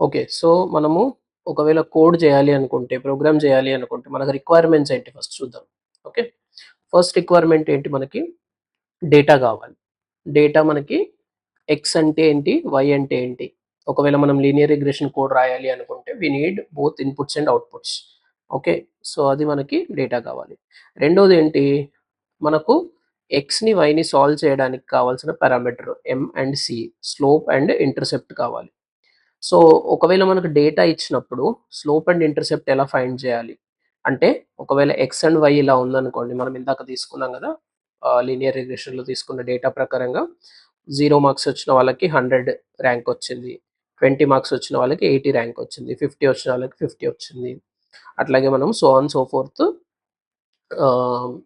Okay. So, మనము ఒకవేళ code చేయాలి అనుకుంటే, ప్రోగ్రామ్ చేయాలి అనుకుంటే, మనకు రిక్వైర్మెంట్స్ ఏంటి ఫస్ట్ చూద్దాం. ఓకే. ఫస్ట్ రిక్వైర్మెంట్ ఏంటి మనకి? డేటా కావాలి. డేటా మనకి ఎక్స్ అంటే ఏంటి? వై అంటే ఏంటి? ఒకవేళ మనం లీనియర్ రిగ్రెషన్ కోడ్ రాయాలి అనుకుంటే we need both inputs and outputs. Okay. So, అది మనకి డేటా కావాలి. రెండోది ఏంటి? మనకు ఎక్స్‌ని, వైని సాల్వ్ చేయడానికి కావాల్సిన parameter M and C, slope and intercept కావాలి. సో, ఒకవేళ మనకు డేటా ఇచ్చినప్పుడు స్లోప్ అండ్ ఇంటర్సెప్ట్ ఎలా ఫైండ్ చేయాలి? అంటే ఒకవేళ ఎక్స్ అండ్ వై ఇలా ఉందనుకోండి. మనం ఇందాక తీసుకున్నాం కదా! లీనియర్ రిగ్రెషన్‌లో తీసుకున్న డేటా ప్రకారంగా జీరో మార్క్స్ వచ్చిన వాళ్ళకి 100 ర్యాంక్ వచ్చింది. 20 మార్క్స్ వచ్చిన వాళ్ళకి 80 ర్యాంక్ వచ్చింది. 50 వచ్చిన వాళ్ళకి 50 వచ్చింది. అట్లాగే మనం so on so forth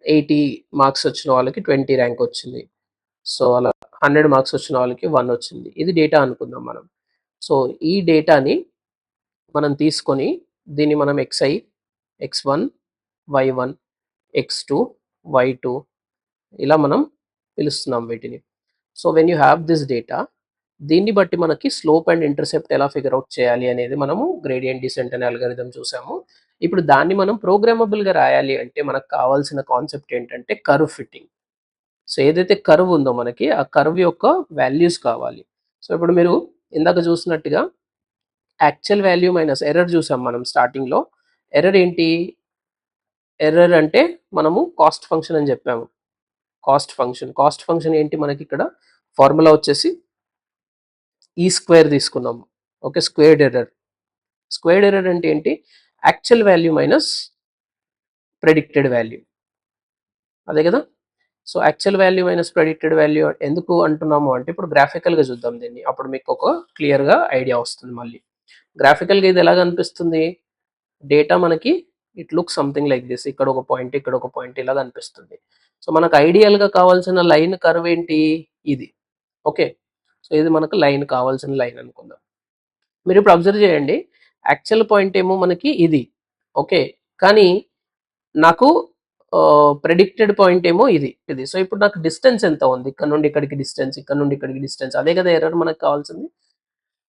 eighty marks వచ్చిన వాళ్ళకి 20 ర్యాంక్ వచ్చింది. సో, అలా 100 మార్క్స్ వచ్చిన వాళ్ళకి వన్ వచ్చింది. ఇది డేటా అనుకుందాం మనం. సో, ఈ డేటాని మనం తీసుకొని దీన్ని మనం ఎక్స్‌ఐ, ఎక్స్1, వై1, ఎక్స్2, వై2 ఇలా మనం పిలుస్తున్నాం వీటిని. So, when you have this data దీన్ని బట్టి మనకి స్లోప్ అండ్ ఇంటర్సెప్ట్ ఎలా ఫిగర్ అవుట్ చేయాలి అనేది మనము గ్రేడియంట్ డిసెంట్ అనే అల్గారిథం చూసాము. ఇప్పుడు దాన్ని మనం ప్రోగ్రామబుల్‌గా రాయాలి అంటే మనకు కావాల్సిన కాన్సెప్ట్ ఏంటంటే కర్వ్ ఫిట్టింగ్. సో, ఏదైతే కర్వ్ ఉందో మనకి ఆ కర్వ్ యొక్క వాల్యూస్ కావాలి. సో, ఇప్పుడు మీరు ఇందాక చూసినట్టుగా యాక్చువల్ వాల్యూ మైనస్ ఎర్రర్ చూసాం మనం స్టార్టింగ్‌లో. ఎర్రర్ ఏంటి? ఎర్రర్ అంటే మనము కాస్ట్ ఫంక్షన్ అని చెప్పాము. Cost function. కాస్ట్ ఫంక్షన్ ఏంటి మనకి ఇక్కడ ఫార్ములా వచ్చేసి ఈ స్క్వేర్ తీసుకున్నాము. Okay. Squared error. Squared error అంటే ఏంటి? Actual value minus predicted value. అదే కదా! So, actual value minus predicted value ఎందుకు అంటున్నాము అంటే ఇప్పుడు గ్రాఫికల్‌గా చూద్దాం దీన్ని. అప్పుడు మీకు ఒక క్లియర్‌గా ఐడియా వస్తుంది మళ్ళీ. గ్రాఫికల్‌గా ఇది ఎలాగ అనిపిస్తుంది డేటా మనకి it look something like this. ఇక్కడ ఒక పాయింట్, ఇక్కడ ఒక పాయింట్ ఇలా అనిపిస్తుంది సో, మనకు ఐడియల్‌గా కావాల్సిన లైన్ కర్వ్ ఏంటి? ఇది. ఓకే. సో, ఇది మనకు లైన్ కావాల్సిన లైన్ అనుకుందాం. మీరు ఇప్పుడు అబ్జర్వ్ చేయండి. యాక్చువల్ పాయింట్ ఏమో మనకి ఇది. ఓకే. కానీ నాకు ప్రెడిక్టెడ్ పాయింట్ ఏమో ఇది. ఇది. సో, ఇప్పుడు నాకు డిస్టెన్స్ ఎంత ఉంది? ఇక్కడ నుండి ఇక్కడికి డిస్టెన్స్, ఇక్కడ నుండి ఇక్కడికి డిస్టెన్స్. అదే కదా ఎర్రర్ మనకు కావాల్సింది.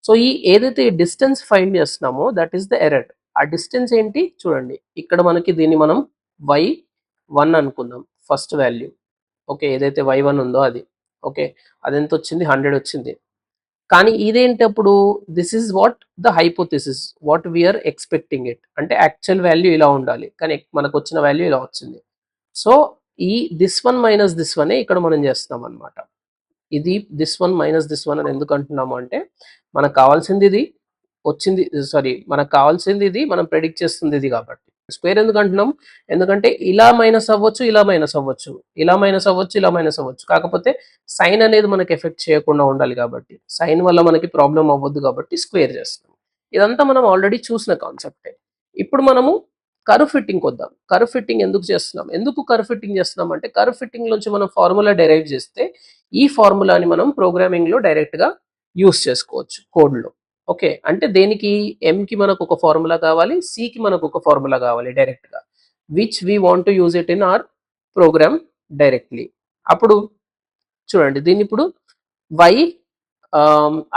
సో, ఈ ఏదైతే డిస్టెన్స్ ఫైండ్ చేస్తున్నామో దట్ ఈస్ ద ఎర్రర్. ఆ డిస్టెన్స్ ఏంటి? చూడండి. ఇక్కడ మనకి దీన్ని మనం y1 అనుకుందాం. First value. ఓకే. ఏదైతే y1 ఉందో అది. ఓకే. అది ఎంత వచ్చింది. కానీ ఇదేంటప్పుడు this is what the hypothesis. What we are expecting it. అంటే యాక్చువల్ వాల్యూ ఇలా ఉండాలి. కానీ మనకు వచ్చిన వాల్యూ ఇలా వచ్చింది. సో, ఈ దిస్ వన్ మైనస్ దిస్ వనే ఇక్కడ మనం చేస్తున్నాం అన్నమాట. ఇది this one minus this one అని ఎందుకు అంటున్నాము అంటే మనకు కావాల్సింది ఇది. వచ్చింది సారీ మనకు కావాల్సింది ఇది. మనం ప్రెడిక్ట్ చేస్తుంది ఇది కాబట్టి. స్క్వేర్ ఎందుకు అంటున్నాం? ఎందుకంటే ఇలా మైనస్ అవ్వచ్చు, ఇలా మైనస్ అవ్వచ్చు. ఇలా మైనస్ అవ్వచ్చు, ఇలా మైనస్ అవ్వచ్చు. కాకపోతే సైన్ అనేది మనకి ఎఫెక్ట్ చేయకుండా ఉండాలి కాబట్టి. సైన్ వల్ల మనకి ప్రాబ్లం అవ్వద్దు కాబట్టి స్క్వేర్ చేస్తున్నాం. ఇదంతా మనం ఆల్రెడీ చూసిన కాన్సెప్టే. ఇప్పుడు మనము కర్వ్ ఫిట్టింగ్‌కి వద్దాం. కర్వ్ ఫిట్టింగ్ ఎందుకు చేస్తున్నాం? ఎందుకు కర్వ్ ఫిట్టింగ్ చేస్తున్నాం అంటే కర్వ్ ఫిట్టింగ్ నుంచి మనం ఫార్ములా డెరైవ్ చేస్తే ఈ ఫార్ములాని మనం ప్రోగ్రామింగ్‌లో డైరెక్ట్‌గా యూస్ చేసుకోవచ్చు కోడ్‌లో. ఓకే. అంటే దేనికి? ఎంకి మనకు ఒక ఫార్ములా కావాలి. సికి మనకు ఒక ఫార్ములా కావాలి డైరెక్ట్‌గా. Which we want to use it in our program directly. అప్పుడు చూడండి దీన్ని ఇప్పుడు వై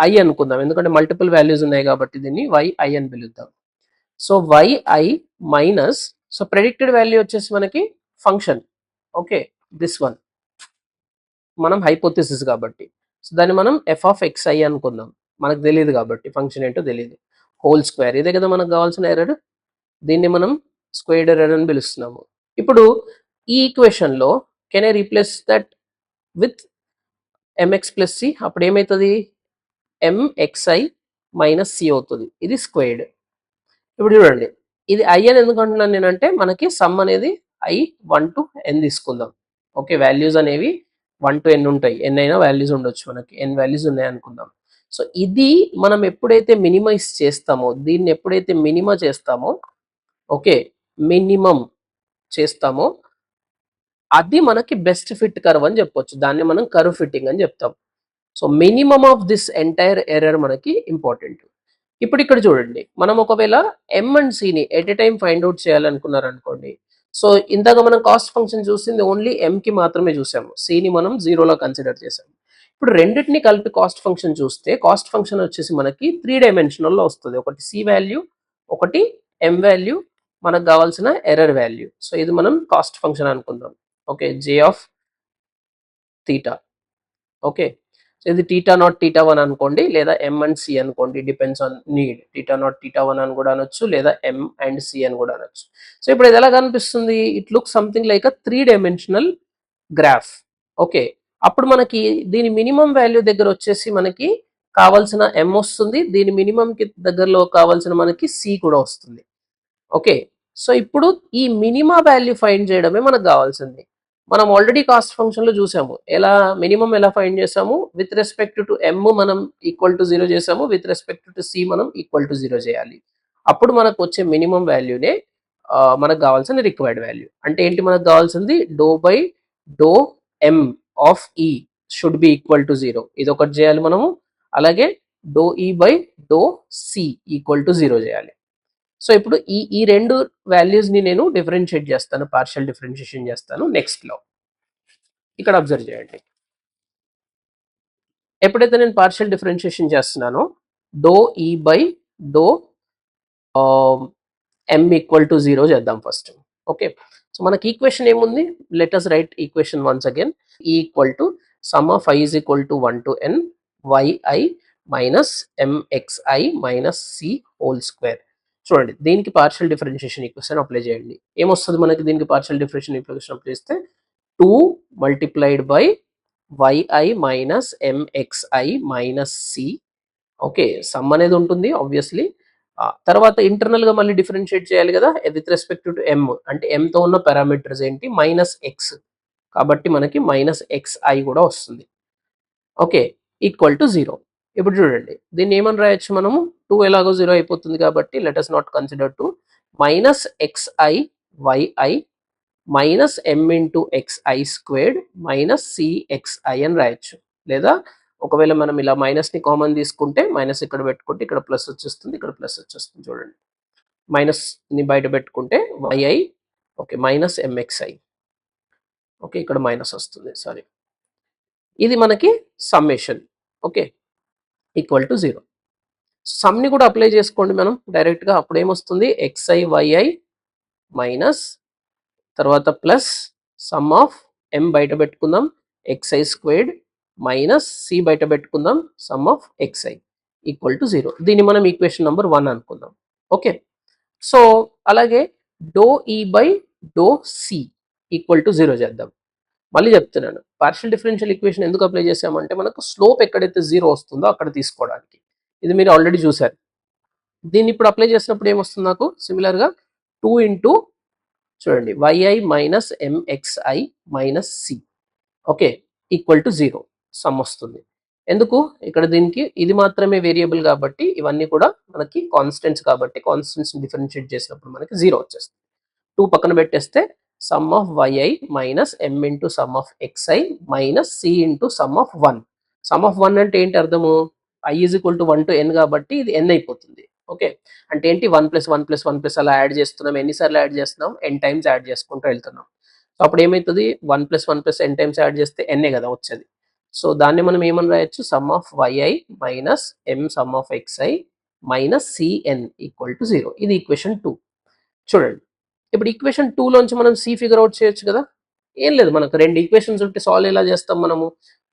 ఐ um, అనుకుందాం. ఎందుకంటే మల్టిపుల్ వాల్యూస్ ఉన్నాయి కాబట్టి దీన్ని వై ఐ అని పిలుద్దాం. So, Y I minus so, predicted value వచ్చేసి మనకి ఫంక్షన్. ఓకే. This one. మనం హైపోథిసిస్ కాబట్టి. సో, దాన్ని మనం ఎఫ్ ఆఫ్ ఎక్స్‌ఐ అనుకుందాం. మనకు తెలియదు కాబట్టి ఫంక్షన్ ఏంటో తెలియదు హోల్ స్క్వేర్ ఇదే కదా మనకు కావాల్సిన ఎర్రర్. దీన్ని మనం స్క్వేర్డ్ ఎర్రర్ అని పిలుస్తున్నాము. ఇప్పుడు ఈ ఈక్వేషన్‌లో can I replace that with M X plus C అప్పుడు ఏమవుతుంది ఎంఎక్స్ఐ మైనస్ సి అవుతుంది ఇది స్క్వేర్డ్. ఇప్పుడు చూడండి. ఇది ఐ అని ఎందుకంటున్నాను నేను నేనంటే మనకి సమ్ అనేది ఐ వన్ టు ఎన్ తీసుకుందాం. ఓకే. వాల్యూస్ అనేవి వన్ టు ఎన్ ఉంటాయి. ఎన్ అయినా వాల్యూస్ ఉండొచ్చు మనకి. ఎన్ వాల్యూస్ ఉన్నాయి అనుకుందాం. సో, ఇది మనం ఎప్పుడైతే మినిమైజ్ చేస్తామో దీన్ని ఎప్పుడైతే మినిమా చేస్తామో ఓకే. మినిమమ్ చేస్తామో అది మనకి బెస్ట్ ఫిట్ కర్వ్ అని చెప్పొచ్చు. దాన్ని మనం కర్వ్ ఫిట్టింగ్ అని చెప్తాం. So, minimum of this entire error మనకి ఇంపార్టెంట్. ఇప్పుడు ఇక్కడ చూడండి. మనం ఒకవేళ ఎం అండ్ సిని at a time find out చేయాలనుకున్నారనుకోండి. So, ఇందాక మనం కాస్ట్ ఫంక్షన్ చూసింది ఓన్లీ ఎంకి మాత్రమే చూసాము. సిని మనం జీరోలా కన్సిడర్ చేసాము. ఇప్పుడు రెండింటిని కలిపి కాస్ట్ ఫంక్షన్ చూస్తే కాస్ట్ ఫంక్షన్ వచ్చేసి మనకి త్రీ డైమెన్షనల్లో వస్తుంది ఒకటి సి వాల్యూ ఒకటి ఎం వాల్యూ మనకు కావాల్సిన ఎర్రర్ వాల్యూ సో ఇది మనం కాస్ట్ ఫంక్షన్ అనుకుందాం okay J of theta okay so ఇది టీటా నాట్ టీటా వన్ అనుకోండి లేదా ఎం అండ్ సి అనుకోండి depends on need theta naught theta one అని కూడా అనొచ్చు లేదా ఎం అండ్ సి అని కూడా అనొచ్చు. సో ఇప్పుడు ఇది ఎలా కనిపిస్తుంది? It look something like a three dimensional graph okay అప్పుడు మనకి దీని మినిమం వాల్యూ దగ్గర వచ్చేసి మనకి కావాల్సిన ఎం వస్తుంది దీని మినిమం కి దగ్గరలో కావాల్సిన మనకి సి కూడా వస్తుంది. ఓకే సో ఇప్పుడు ఈ మినిమా వాల్యూ ఫైండ్ చేయడమే మనకు కావాల్సింది. మనం ఆల్రెడీ కాస్ట్ ఫంక్షన్లో చూసాము. ఎలా మినిమం ఎలా ఫైండ్ చేసాము విత్ రెస్పెక్ట్ టు ఎమ్ మనం ఈక్వల్ టు జీరో చేసాము విత్ రెస్పెక్ట్ టు సి మనం ఈక్వల్ టు జీరో చేయాలి. అప్పుడు మనకు వచ్చే మినిమం వాల్యూనే మనకు కావాల్సిన రిక్వైర్డ్ వాల్యూ అంటే ఏంటి మనకు కావాల్సింది? Do by do M of E should be equal to zero ఇది ఒకటి చేయాలి మనము. అలాగే do E by do C equal to zero చేయాలి. సో ఇప్పుడు ఈ ఈ రెండు వాల్యూస్ని నేను డిఫరెన్షియేట్ చేస్తాను పార్షియల్ డిఫరెన్షియేషన్ చేస్తాను నెక్స్ట్లో ఇక్కడ అబ్జర్వ్ చేయండి. ఎప్పుడైతే నేను పార్షియల్ డిఫరెన్షియేషన్ చేస్తున్నానో do E by do M equal to zero చేద్దాం ఫస్ట్ ఓకే సో మనకి ఈక్వేషన్ ఏముంది? Let us write equation once again equal to sum of I is equal to one to N Y I minus M X I minus C whole square చూడండి దీనికి partial differentiation equation apply చేయండి. ఏమొస్తుంది మనకి దీనికి partial differentiation equation apply చేస్తే? Two multiplied by Y I minus M X I minus C okay sum అనేది ఉంటుంది obviously తర్వాత ఇంటర్నల్గా మళ్ళీ డిఫరెన్షియేట్ చేయాలి కదా? విత్ రెస్పెక్ట్ టు ఎం అంటే ఎంతో ఉన్న పారామీటర్స్ ఏంటి? మైనస్ ఎక్స్ కాబట్టి మనకి మైనస్ ఎక్స్ ఐ కూడా వస్తుంది. ఓకే ఈక్వల్ టు జీరో ఇప్పుడు చూడండి. దీన్ని ఏమని రాయొచ్చు మనము? టూ ఎలాగో జీరో అయిపోతుంది కాబట్టి let us not consider two minus X I Y I minus M into X I squared minus C X I అని రాయొచ్చు. లేదా ఒకవేళ మనం ఇలా మైనస్ని కామన్ తీసుకుంటే మైనస్ ఇక్కడ పెట్టుకుంటే ఇక్కడ ప్లస్ వచ్చేస్తుంది ఇక్కడ ప్లస్ వచ్చేస్తుంది చూడండి. మైనస్ని బయట పెట్టుకుంటే Y I okay minus M X I okay ఇక్కడ మైనస్ వస్తుంది సారీ ఇది మనకి summation okay equal to zero సమ్ని కూడా అప్లై చేసుకోండి మనం. డైరెక్ట్గా అప్పుడు ఏమొస్తుంది? X I Y I minus తర్వాత ప్లస్ సమ్ ఆఫ్ ఎం బయట పెట్టుకుందాం. X I squared minus C బయట పెట్టుకుందాం. Sum of X I equal to zero దీన్ని మనం ఈక్వేషన్ నెంబర్ వన్ అనుకుందాం. ఓకే సో అలాగే do E by do C equal to zero చేద్దాం. మళ్ళీ చెప్తున్నాను. పార్షియల్ డిఫరెన్షియల్ ఈక్వేషన్ ఎందుకు అప్లై చేసామంటే మనకు స్లోప్ ఎక్కడైతే జీరో వస్తుందో అక్కడ తీసుకోవడానికి. ఇది మీరు ఆల్రెడీ చూసారు దీన్ని ఇప్పుడు అప్లై చేసినప్పుడు ఏమొస్తుంది నాకు? సిమిలర్గా టూ ఇంటూ చూడండి Y I minus M X I minus C okay equal to zero sum వస్తుంది. ఎందుకు? ఇక్కడ దీనికి ఇది మాత్రమే వేరియబుల్ కాబట్టి ఇవన్నీ కూడా మనకి కాన్స్టెంట్స్ కాబట్టి కాన్స్టెంట్స్ డిఫరెన్షియేట్ చేసినప్పుడు మనకి జీరో వచ్చేస్తుంది. టూ పక్కన పెట్టేస్తే sum of Y I minus M into sum of X I minus C into sum of one sum of one అంటే ఏంటి అర్థము? I is equal to one to N కాబట్టి ఇది ఎన్ అయిపోతుంది. ఓకే? అంటే ఏంటి? One plus one plus one plus అలా add చేస్తున్నాం. ఎన్నిసార్లు యాడ్ చేస్తున్నాం? ఎన్ టైమ్స్ యాడ్ చేసుకుంటూ వెళ్తున్నాం. సో అప్పుడు ఏమవుతుంది one plus one plus N times add చేస్తే ఎన్ఏ కదా వచ్చేది. సో దాన్ని మనం ఏమని రాయొచ్చు? Sum of Y I minus M sum of X I minus C N equal to zero ఇది ఈక్వేషన్ టూ చూడండి. ఇప్పుడు ఈక్వేషన్ లోంచి మనం సి ఫిగర్ అవుట్ చేయొచ్చు కదా? ఏం లేదు మనకు రెండు ఈక్వేషన్స్ ఉంటే సాల్వ్ ఎలా చేస్తాం మనము?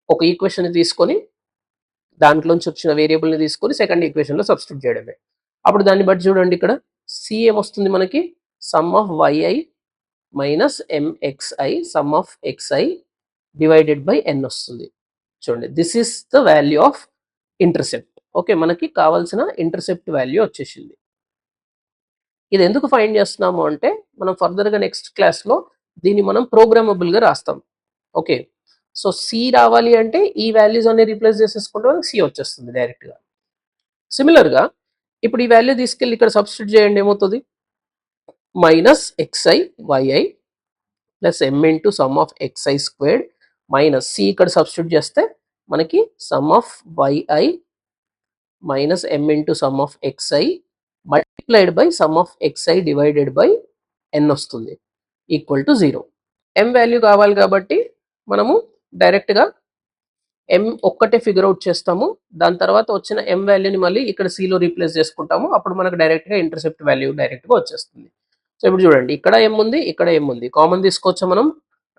ఒక ఈక్వేషన్ తీసుకొని దాంట్లోంచి వచ్చిన వేరియబుల్ని తీసుకొని సెకండ్ ఈక్వేషన్లో సబ్స్టిట్యూట్ చేయడమే. అప్పుడు దాన్ని బట్టి చూడండి ఇక్కడ. సి ఏమొస్తుంది మనకి? Sum of Y I minus M X I sum of X I divided by N వస్తుంది. చూడండి this is the value of intercept okay మనకి కావాల్సిన ఇంటర్సెప్ట్ వాల్యూ వచ్చేసింది. ఇది ఎందుకు ఫైండ్ చేస్తున్నాము అంటే మనం ఫర్దర్గా నెక్స్ట్ క్లాస్లో దీన్ని మనం ప్రోగ్రామబుల్గా రాస్తాం. ఓకే సో సి రావాలి అంటే ఈ వాల్యూస్ అన్ని రీప్లేస్ చేసేసుకుంటే మనకి సి వచ్చేస్తుంది డైరెక్ట్గా సిమిలర్గా ఇప్పుడు ఈ వాల్యూ తీసుకెళ్ళి ఇక్కడ సబ్స్టిట్యూట్ చేయండి ఏమవుతుంది? Minus X I Y I plus M into sum of X I squared minus C ఇక్కడ సబ్స్టిట్యూట్ చేస్తే మనకి sum of Y I minus M into sum of X I multiplied by sum of X I divided by N వస్తుంది. Equal to zero M value కావాలి కాబట్టి మనము డైరెక్ట్గా ఎం ఒక్కటే figure out చేస్తాము. దాని తర్వాత వచ్చిన ఎం వాల్యూని మళ్ళీ ఇక్కడ సిలో రీప్లేస్ చేసుకుంటాము. అప్పుడు మనకు డైరెక్ట్గా ఇంటర్సెప్ట్ వాల్యూ డైరెక్ట్గా వచ్చేస్తుంది. సో ఇప్పుడు చూడండి. ఇక్కడ ఏం ఉంది ఇక్కడ ఏం ఉంది. కామన్ తీసుకోవచ్చా మనం?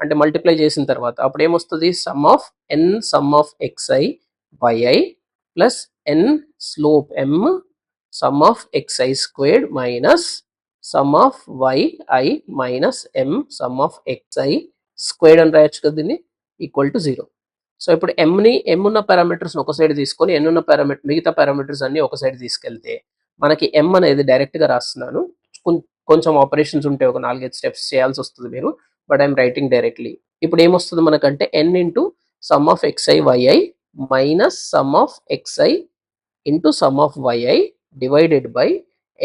అంటే మల్టిప్లై చేసిన తర్వాత. అప్పుడు ఏమొస్తుంది sum of N sum of X I Y I plus N slope M sum of X I squared minus sum of Y I minus M sum of X I squared అని రాయొచ్చు కదా దీన్ని? Equal to zero. So ఇప్పుడు ఎంని ఎమ్ ఉన్న పారామీటర్స్ని ఒక side తీసుకొని ఎన్ ఉన్న parameter మిగతా పారామీటర్స్ అన్ని ఒక సైడ్ తీసుకెళ్తే మనకి ఎం అనేది డైరెక్ట్గా రాస్తున్నాను. కొంచెం ఆపరేషన్స్ ఉంటే ఒక నాలుగైదు స్టెప్స్ చేయాల్సి వస్తుంది మీరు బట్ ఐఎమ్ రైటింగ్ డైరెక్ట్లీ ఇప్పుడు ఏమొస్తుంది మనకంటే N into sum of X I Y I minus sum of X I into sum of Y I divided by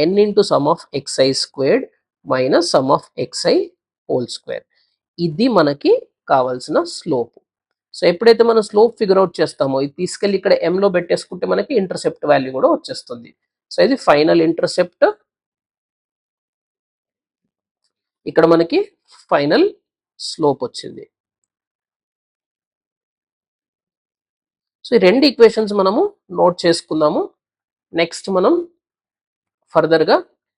N into sum of X I squared minus sum of X I whole square ఇది మనకి కావాల్సిన slope so ఎప్పుడైతే మనం slope figure out చేస్తామో ఇది తీసుకెళ్ళి ఇక్కడ ఎంలో పెట్టేసుకుంటే మనకి ఇంటర్సెప్ట్ వాల్యూ కూడా వచ్చేస్తుంది. సో ఇది ఫైనల్ ఇంటర్సెప్ట్ ఇక్కడ మనకి ఫైనల్ స్లోప్ వచ్చింది. సో ఈ రెండు ఈక్వేషన్స్ మనము నోట్ చేసుకుందాము. నెక్స్ట్ మనం ఫర్దర్గా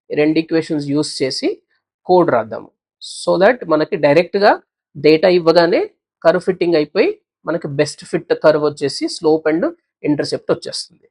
రెండు ఈక్వేషన్స్ యూస్ చేసి కోడ్ రాద్దాము. సో దట్ మనకి డైరెక్ట్గా డేటా ఇవ్వగానే కర్వ్ ఫిట్టింగ్ అయిపోయి మనకి బెస్ట్ ఫిట్ కర్వ్ వచ్చేసి స్లోప్ అండ్ ఇంటర్సెప్ట్ వచ్చేస్తుంది.